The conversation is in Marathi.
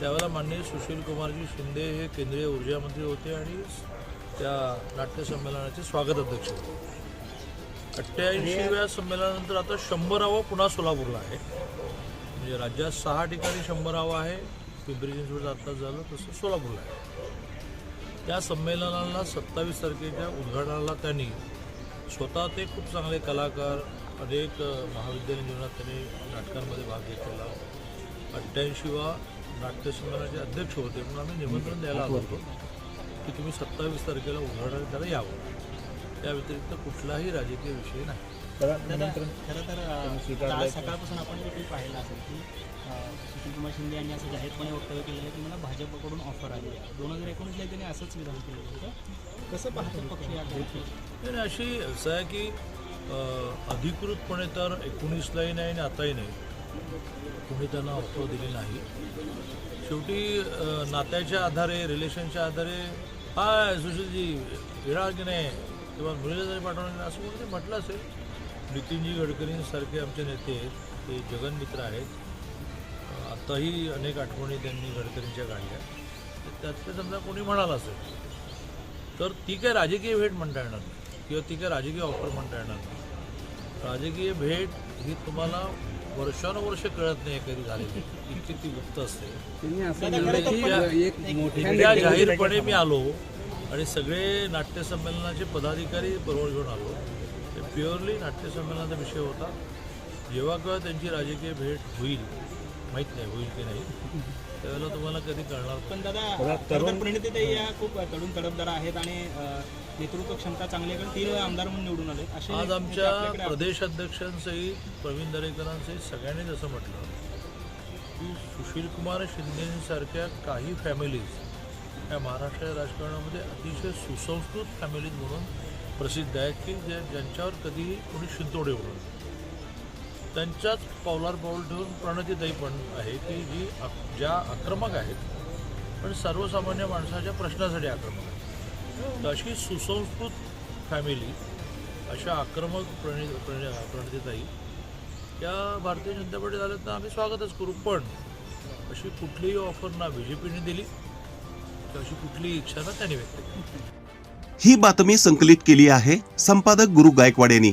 त्यावेळेला माननीय सुशील कुमारजी शिंदे हे केंद्रीय ऊर्जा मंत्री होते आणि त्या नाट्य संमेलनाचे स्वागत अध्यक्ष होते. अठ्ठ्याऐंशीव्या संमेलनानंतर आता शंभरावं पुन्हा सोलापूरला आहे. म्हणजे राज्यात सहा ठिकाणी शंभरावं आहे. पिंपरी चिंचवड आत्ताच झालं तसं सोलापूरला आहे. त्या संमेलनाला सत्तावीस तारखेच्या उद्घाटनाला त्यांनी स्वतः ते खूप चांगले कलाकार अनेक महाविद्यालयीन जीवनात त्यांनी नाटकांमध्ये भाग घेतलेला. अठ्ठ्याऐंशीवा नाट्यसंमेलनाचे अध्यक्ष होते म्हणून आम्ही निमंत्रण द्यायला आलो होतो की तुम्ही सत्तावीस तारखेला उद्घाटन त्याला यावं. त्या व्यतिरिक्त कुठलाही राजकीय विषय नाही. खरं तर सकाळपासून आपण देखील पाहिलं असेल की सुशीलकुमार शिंदे यांनी असं जाहीरपणे वक्तव्य केलेलं आहे की मला भाजपकडून ऑफर आली आहे. दोन हजार एकोणीसला त्यांनी असंच विधान केलेलं होतं. कसं पाहतो पक्ष या अशी असं आहे की अधिकृतपणे तर एकोणीसलाही नाही आणि आताही नाही. कोणी त्यांना ऑफर दिली नाही शेवटी नात्याच्या आधारे रिलेशनच्या आधारे हाय सुशीलजी विराळ की नाही? किंवा मुलीला जरी पाठवणार असं कोणी म्हटलं असेल? नितीनजी गडकरींसारखे आमचे नेते आहेत. ते जगनमित्र आहेत. आत्ताही अनेक आठवणी त्यांनी गडकरींच्या काढल्या तर त्यातले समजा कोणी म्हणाला असेल तर ती काय राजकीय भेट म्हणता येणार नाही. किंवा ती काय राजकीय ऑफर म्हणता येणार नाही. राजकीय भेट ही तुम्हाला वर्षानुवर्ष कळत नाही कधी झालेली. ती किती गुप्त असते. जाहीरपणे मी आलो आणि सगळे नाट्यसंमेलनाचे पदाधिकारी बरोबर घेऊन आलो. ते प्युअरली नाट्यसंमेलनाचा विषय होता. जेव्हा केव्हा त्यांची राजकीय भेट होईल माहीत नाही होईल की नाही. त्यावेळेला तुम्हाला कधी कळणार पण दादा खरं तर प्रणितीताई या खूप तरुण तडफदार आहेत आणि नेतृत्व क्षमता चांगली आहे कारण तीन वेळा आमदार म्हणून निवडून आले. असे आज आमच्या. प्रदेश अध्यक्षांसहित प्रवीण दरेकरांसहित सगळ्यांनीच असं म्हटलं की सुशीलकुमार शिंदेसारख्या काही फॅमिलीज या महाराष्ट्र राजकारणामध्ये अतिशय सुसंस्कृत फॅमिलीज म्हणून प्रसिद्ध आहेत की ज्या ज्यांच्यावर कधीही कोणी शिंतोडे होणार त्यांच्याच पावलावर पाऊल ठेवून प्रणतीताई पण आहे की जी आक- ज्या आक्रमक आहेत पण सर्वसामान्य माणसाच्या प्रश्नासाठी आक्रमक आहेत. तर अशी सुसंस्कृत फॅमिली अशा आक्रमक प्रणि प्रणि प्रणितीताई या भारतीय जनता पार्टीत आल्या तर आम्ही स्वागतच करू. पण अशी कुठलीही ऑफर ना बी जे पीने दिली तर अशी कुठलीही इच्छा ना त्यांनी व्यक्त केली. ही बातमी संकलित केली आहे संपादक गुरु गायकवाड यांनी.